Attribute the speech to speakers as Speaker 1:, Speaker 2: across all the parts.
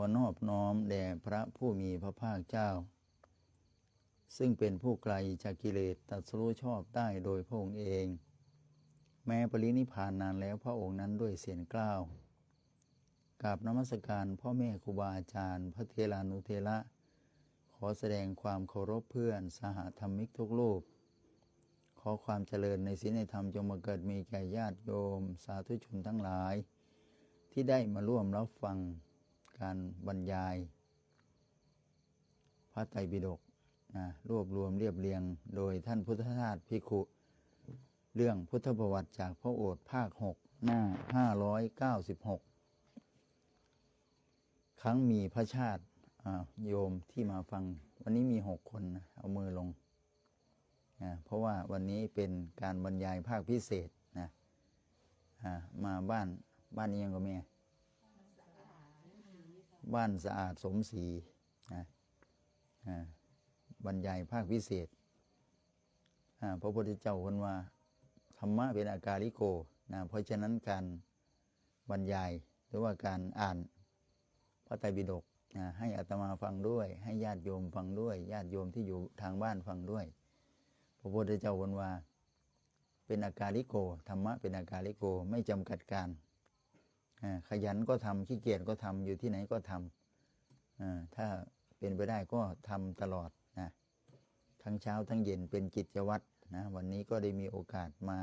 Speaker 1: อนอบน้อมแด่พระผู้มีพระภาคเจ้า ซึ่งเป็นผู้ไกลจากกิเลสตรัสรู้ชอบได้โดยพระองค์เอง แม้ปรินิพานนานแล้วพระองค์นั้นด้วยเสียงกล้าวกราบนมัสการพ่อแม่ครูบาอาจารย์ พระเทรานุเทระ ขอแสดงความเคารพเพื่อนสหธรรมิกทุกรูป ขอความเจริญในศีลในธรรมจงมาเกิดมีแก่ญาติโยม สาธุชนทั้งหลาย ที่ได้มาร่วมรับฟัง การบรรยาย พระไตรปิฎกนะรวบรวมเรียบเรียง โดยท่านพุทธทาสพิคุ เรื่องพุทธประวัติจากพระโอษฐ์ภาค6หน้า596ครั้งมีพระชาติโยมที่มาฟัง วันนี้มีหกคนนะเอามือลงนะเพราะว่าวันนี้เป็นการบรรยายภาคพิเศษนะมาบ้านบ้านนี้ยังก็แม่ บ้านสะอาดสมศรีนะบรรยายภาคพิเศษอ่าพระพุทธเจ้าคนว่าธรรมะเป็นอาการิโกนะเพราะฉะนั้นการบรรยายหรือว่าการอ่านพระไตรปิฎกนะให้อาตมาฟังด้วย ให้ญาติโยมฟังด้วยญาติโยมที่อยู่ทางบ้านฟังด้วย พระพุทธเจ้าคนว่า เป็นอาการิโกธรรมะเป็นอาการิโกไม่จำกัดการ ขยันก็ทำขี้เกียจก็ทำอยู่ที่ไหนก็ทำอ่าถ้าเป็นไปได้ก็ทำตลอดนะทั้งเช้าทั้งเย็นเป็นกิจวัตรนะวันนี้ก็ได้มีโอกาสมา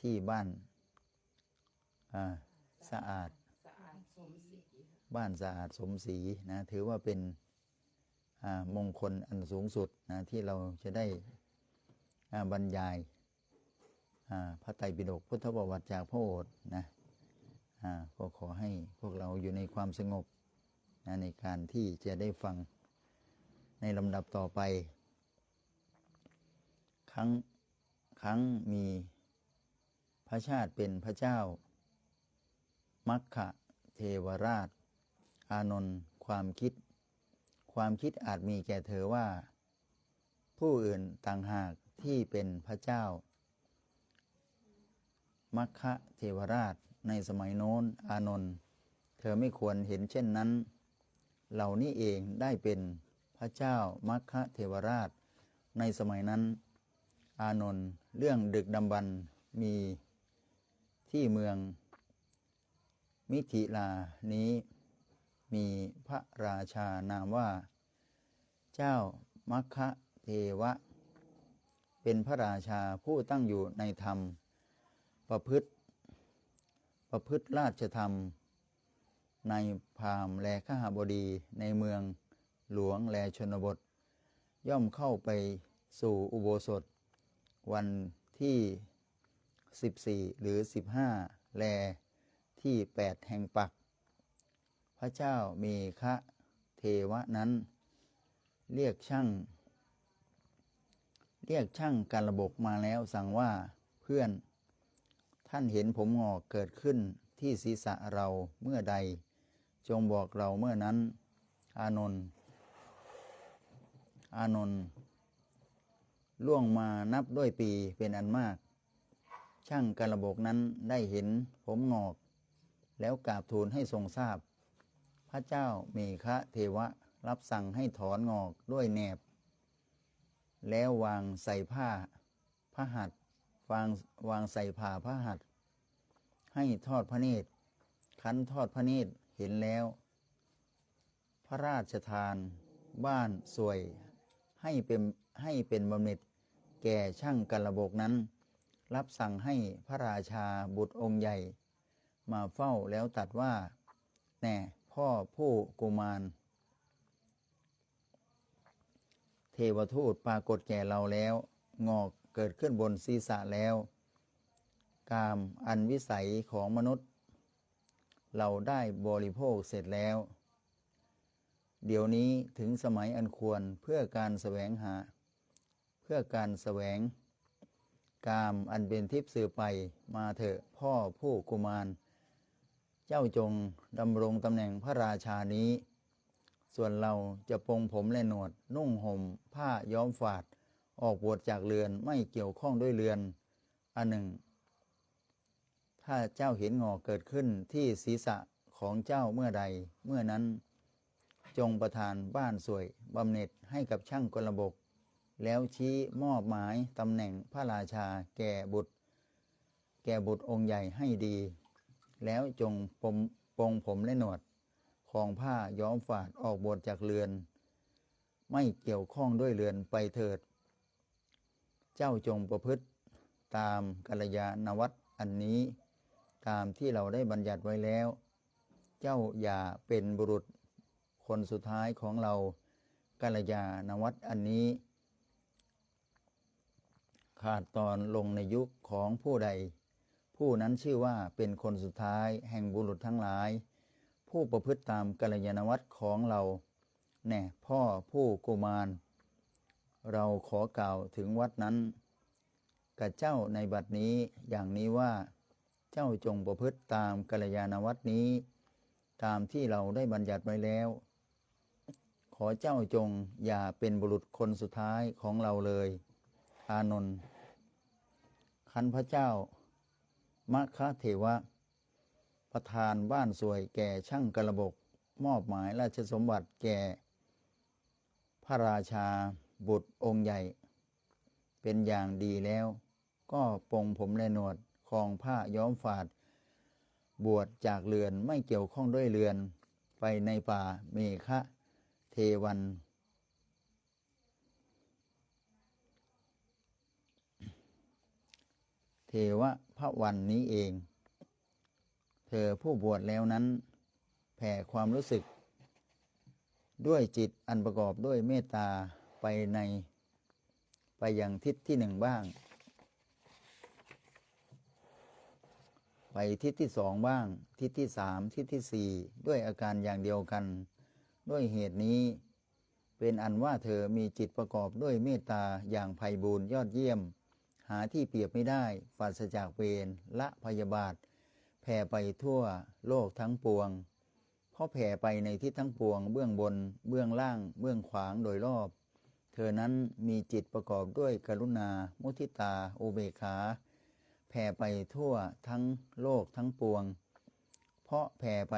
Speaker 1: ที่บ้านสะอาดบ้านสะอาดสมศรีนะถือว่าเป็นมงคลอันสูงสุดนะที่เราจะได้บรรยายพระไตรปิฎกพุทธประวัติจากพระโอษฐ์นะ ก็ขอให้พวกเราอยู่ในความสงบนะในการที่จะได้ฟังในลำดับต่อไป ครั้งครั้งมีพระชาติเป็นพระเจ้า มัคคะเทวราช อานนท์ความคิด ความคิดอาจมีแก่เธอว่า ผู้อื่นต่างหากที่เป็นพระเจ้า มัคคะเทวราช ในสมัยโน้นอานนท์เธอไม่ควรเห็นเช่นนั้น เหล่านี้เองได้เป็นพระเจ้ามัคคะเทวราช ในสมัยนั้น อานนท์เรื่องดึกดำบรรมีที่เมือง มิถิลานี้มีพระราชานามว่า เจ้ามัคคะเทวะ เป็นพระราชาผู้ตั้งอยู่ในธรรม ประพฤติ ประพฤติราชธรรม ในพามแลข้าบดีในเมืองหลวงแลชนบท ย่อมเข้าไปสู่อุโบสถ วันที่ 14 หรือ 15 แลที่แปดแห่งปัก พระเจ้ามีคะเทวะนั้น เรียกช่าง เรียกช่างการระบบมาแล้วสั่งว่าเพื่อน ท่านเห็นผมงอกเกิดขึ้นที่ศีรษะเราเมื่อใด จงบอกเราเมื่อนั้น อานนท์อานนท์ล่วงมานับด้วยปีเป็นอันมาก ช่างการระบบนั้นได้เห็นผมงอก แล้วกราบทูลให้ทรงทราบ พระเจ้าเมฆะเทวะรับสั่งให้ถอนงอกด้วยแหนบ แล้ววางใส่ผ้าพระหัตถ์ วางวางใส่ผ้าพระหัตถ์ให้ทอดพระเนตรคันทอดพระเนตรเห็นแล้ว พระราชทาน บ้านสวยให้เป็นให้เป็นบำเหน็จแก่ช่างกระบกนั้น รับสั่งให้พระราชาบุตรองค์ใหญ่ มาเฝ้าแล้วตัดว่า แน่พ่อผู้กุมาร เทวทูตปรากฏแก่เราแล้ว งอก เกิดขึ้นบนศีรษะแล้ว กามอันวิสัยของมนุษย์ เราได้บริโภคเสร็จแล้ว เดี๋ยวนี้ถึงสมัยอันควรเพื่อการแสวงหา เพื่อการแสวง กามอันเป็นทิพย์สื่อไปมาเถอะพ่อผู้กุมารเจ้าจงดำรงตำแหน่งพระราชานี้ ส่วนเราจะปงผมและหนวดนุ่งห่มผ้าย้อมฝาด ออกบวชจากเรือนไม่เกี่ยวข้องด้วยเรือน อันหนึ่ง ถ้าเจ้าเห็นงอกเกิดขึ้นที่ศีรษะของเจ้าเมื่อใด เมื่อนั้นจงประทานบ้านสวยบำเหน็จให้กับช่างกลบก แล้วชี้มอบหมายตำแหน่งพระราชาแก่บุตร แก่บุตรองค์ใหญ่ให้ดี แล้วจงปมปงผมและหนวด ของผ้าย้อมฝาดออกบทจากเรือน ไม่เกี่ยวข้องด้วยเรือนไปเถิด เจ้าจงประพฤติตามกัลยาณวัตรอันนี้ ตามที่เราได้บัญญัติไว้แล้ว เจ้าอย่าเป็นบุรุษคนสุดท้ายของเรากัลยาณวัตรอันนี้ ขาดตอนลงในยุคของผู้ใด ผู้นั้นชื่อว่าเป็นคนสุดท้ายแห่งบุรุษทั้งหลาย ผู้ประพฤติตามกัลยาณวัตรของเราแน่พ่อผู้กุมาร เราขอกล่าวถึงวัดนั้น กับเจ้าในบัดนี้อย่างนี้ว่าเจ้าจงประพฤติตามกัลยาณวัตนี้ ตามที่เราได้บัญญัติไว้แล้ว ขอเจ้าจงอย่าเป็นบุรุษคนสุดท้ายของเราเลย อานนท์คันพระเจ้ามะคะเทวะ ประธานบ้านสวยแก่ช่างกระบก มอบหมายราชสมบัติแก่ พระราชา บุตรองค์ใหญ่ เป็นอย่างดีแล้ว ก็ปรงผมและหนวดคลองผ้าย้อมฝาด บวชจากเรือนไม่เกี่ยวข้องด้วยเรือน ไปในป่าเมฆะเทวัน เทวะพระวันนี้เอง เธอผู้บวชแล้วนั้น แผ่ความรู้สึก ด้วยจิตอันประกอบด้วยเมตตา ไปใน ไปยังทิศที่หนึ่งบ้าง ไปทิศที่สองบ้าง ทิศที่สามทิศที่สี่ด้วยอาการอย่างเดียวกัน ด้วยเหตุนี้ เป็นอันว่าเธอมีจิตประกอบด้วยเมตตาอย่างไพ่บูรยอดเยี่ยม หาที่เปรียบไม่ได้ปราศจากเวรละพยาบาท แผ่ไปทั่วโลกทั้งปวงเพราะแผ่ไปในทิศทั้งปวง เบื้องบน เบื้องล่าง เบื้องขวางโดยรอบ เธอนั้นมีจิตประกอบด้วยกรุณา มุทิตา อุเบกขา แผ่ไปทั่วทั้งโลกทั้งปวง เพราะแผ่ไป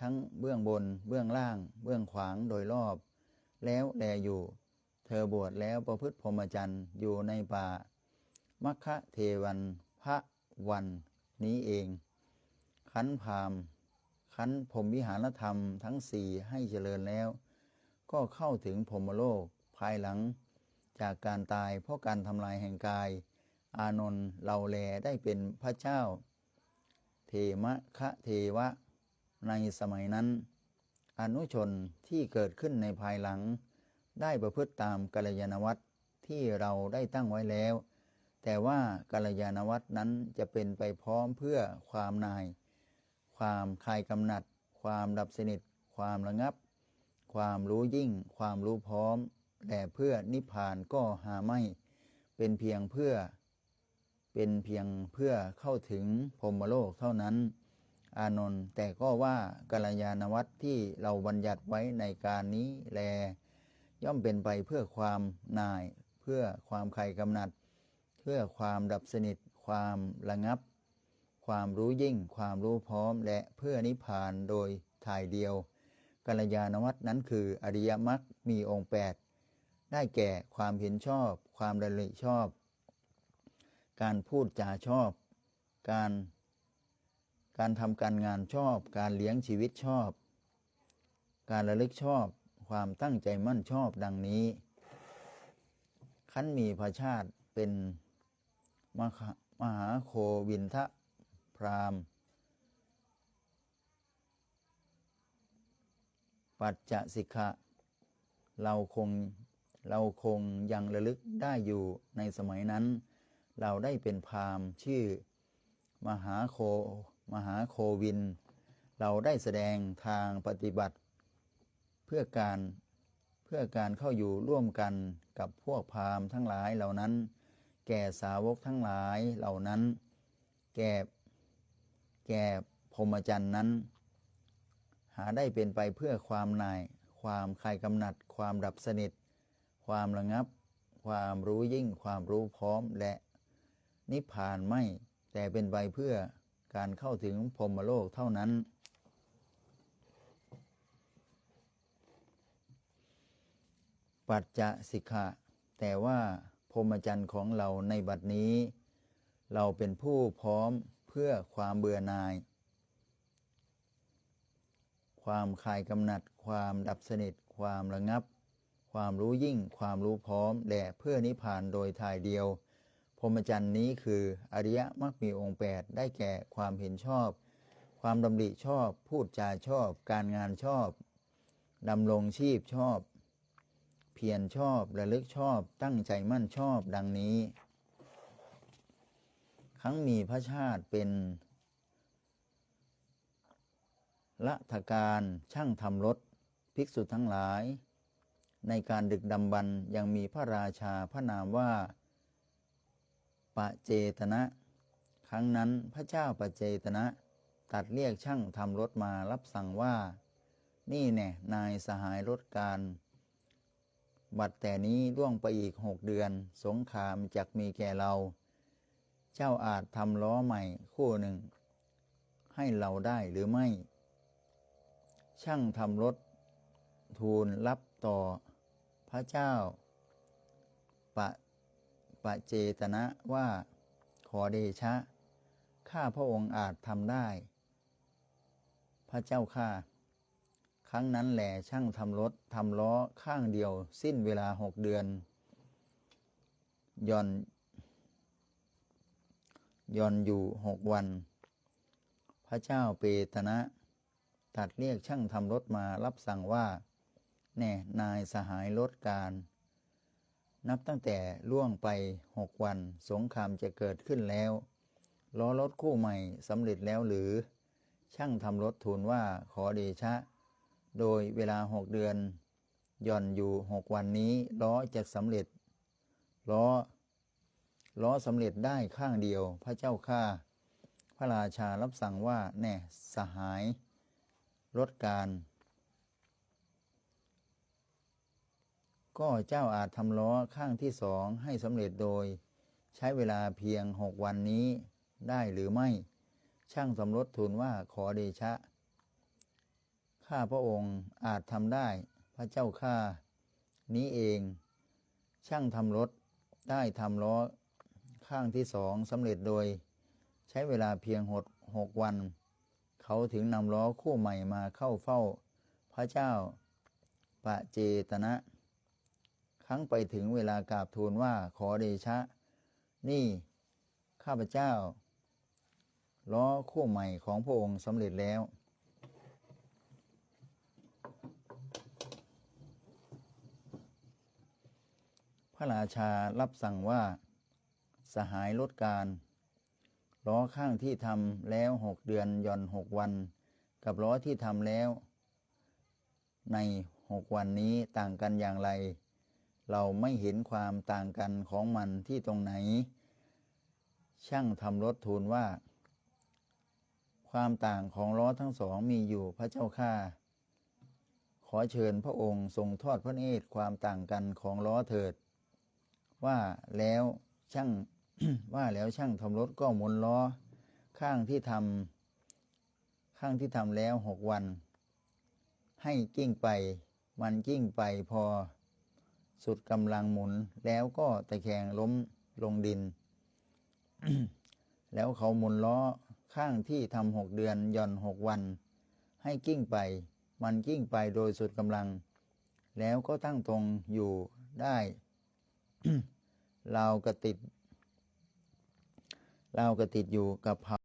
Speaker 1: ทั้งเบื้องบน เบื้องล่าง เบื้องขวางโดยรอบ แล้วแลอยู่ เธอบวชแล้วประพฤติพรหมจรรย์อยู่ในป่ามัคคะเทวันพระวันนี้เอง ขันพามขันพรมวิหารธรรมทั้งสี่ให้เจริญแล้ว ก็เข้าถึงพรหมโลก ภายหลังจากการตายเพราะการทำลายแห่งกาย อานนท์เราแลได้เป็นพระเจ้า เทมะคะเทวะ ในสมัยนั้น อนุชนที่เกิดขึ้นในภายหลัง ได้ประพฤติตามกัลยาณวัตรที่เราได้ตั้งไว้แล้ว แต่ว่ากัลยาณวัตรนั้นจะเป็นไปพร้อมเพื่อความนาย ความคลายกำหนัด ความดับสนิท ความระงับ ความรู้ยิ่ง ความรู้พร้อม แต่เพื่อนิพพานก็หาไม่ เป็นเพียงเพื่อ เป็นเพียงเพื่อเข้าถึงพรหมโลกเท่านั้น อานนท์แต่ก็ว่ากัลยาณวัตรที่เราบัญญัติไว้ในการนี้แล ย่อมเป็นไปเพื่อความนาย เพื่อความใครกำหนัด เพื่อความดับสนิท ความระงับ ความรู้ยิ่ง ความรู้พร้อม และเพื่อนิพพานโดยถ่ายเดียวกัลยาณวัตรนั้นคืออริยมรรคมีองค์ 8 ได้แก่ความเห็นชอบ ความระลึกชอบ การพูดจาชอบ การการทำการงานชอบ การเลี้ยงชีวิตชอบ การระลึกชอบ ความตั้งใจมั่นชอบดังนี้ ขั้นมีพระชาติเป็นมหามหาโควินทะพราหมณ์ปัจจสิกะ เราคง เราคงยังระลึกได้อยู่ในสมัยนั้น เราได้เป็นพราหมณ์ชื่อ มหาโคมหาโควิน เราได้แสดงทางปฏิบัติ เพื่อการเพื่อการเข้าอยู่ร่วมกันกับพวกพราหมณ์ทั้งหลายเหล่านั้น แก่สาวกทั้งหลายเหล่านั้น แก่แก่พรหมจรรย์นั้น หาได้เป็นไปเพื่อความนาย ความคลายกำหนัด ความดับสนิท ความระงับ ความรู้ยิ่ง ความรู้พร้อมและนิพพานไม่ แต่เป็นไปเพื่อการเข้าถึงพรมโลกเท่านั้น ปัจจะสิกขะแต่ว่าพรหมจรร์ของเราในบัดนี้ เราเป็นผู้พร้อมเพื่อความเบื่อหน่าย ความคลายกำหนัด ความดับสนิท ความระงับ ความรู้ยิ่ง ความรู้พร้อมแด่เพื่อนิพพานโดยทายเดียว พรหมจรรย์นี้คืออริยมรรคมีองค์8ได้แก่ความเห็นชอบ ความดำริชอบ พูดจาชอบ การงานชอบดำรงชีพชอบ เพียรชอบระลึกชอบตั้งใจมั่นชอบดังนี้ ครั้งมีพระชาติเป็นละทการช่างทำรถ ภิกษุทั้งหลาย ในการดึกดำบรรยังมีพระราชาพระนามว่าปะเจตนะ ครั้งนั้นพระเจ้าปะเจตนะ ตัดเรียกช่างทำรถมารับสั่งว่า นี่แน่นายสหายรถการ บัดแต่นี้ล่วงไปอีกหกเดือน สงครามจักมีแก่เรา เจ้าอาจทำล้อใหม่คู่หนึ่ง ให้เราได้หรือไม่ ช่างทำรถทูลรับต่อ พระเจ้าปะปะเจตนะว่าขอเดชะ ข้าพระองค์อาจทำได้ พระเจ้าข้าครั้งนั้นแหลช่างทำรถทำล้อข้างเดียว สิ้นเวลาหกเดือนย่อนย่อนอยู่หกวัน พระเจ้าเปตนะ ตัดเรียกช่างทำรถมารับสั่งว่า แน่นายสหายรถการ นับตั้งแต่ล่วงไปหกวันสงครามจะเกิดขึ้นแล้ว ล้อรถคู่ใหม่สำเร็จแล้วหรือ ช่างทำรถทูลว่าขอเดชะ โดยเวลาหกเดือน ย่อนอยู่หกวันนี้ล้อจะสำเร็จ ล้อ ล้อสำเร็จได้ข้างเดียวพระเจ้าข้าพระราชารับสั่งว่าแน่สหายรถการ ก็เจ้าอาจทำล้อข้างที่สองให้สำเร็จโดย ใช้เวลาเพียงหกวันนี้ได้หรือไม่ ช่างสำรถทูลว่าขอเดชะ ข้าพระองค์อาจทำได้พระเจ้าข้านี้เอง ช่างทำรถได้ทำล้อข้างที่สองสำเร็จโดย ใช้เวลาเพียงหดหกวัน เขาถึงนำล้อคู่ใหม่มาเข้าเฝ้า พระเจ้าปะเจตนะ ครั้งไปถึงเวลากราบทูลว่าขอเดชะ นี่ข้าพเจ้า ล้อคู่ใหม่ของพระองค์สำเร็จแล้ว พระราชารับสั่งว่าสหายลดการ ล้อข้างที่ทำแล้วหกเดือนย่อนหกวัน กับล้อที่ทำแล้ว ในหกวันนี้ต่างกันอย่างไร เราไม่เห็นความต่างกันของมันที่ตรงไหน ช่างทำรถทูลว่า ความต่างของล้อทั้งสองมีอยู่พระเจ้าข้าขอเชิญพระองค์ทรงทอดพระเนตรความต่างกันของล้อเถิด ว่าแล้วช่างว่าแล้วช่างทำรถก็หมุนล้อ ข้างที่ทำข้างที่ทำแล้วหกวัน ให้กิ้งไป มันกิ้งไปพอ สุดกำลังหมุนแล้วก็ตะแคงล้มลงดิน แล้วเขาหมุนล้อข้างที่ทำหกเดือนย่อนหกวัน ให้กิ้งไป มันกิ้งไปโดยสุดกำลัง แล้วก็ตั้งตรงอยู่ได้เรากระติดเรากระติดอยู่กับ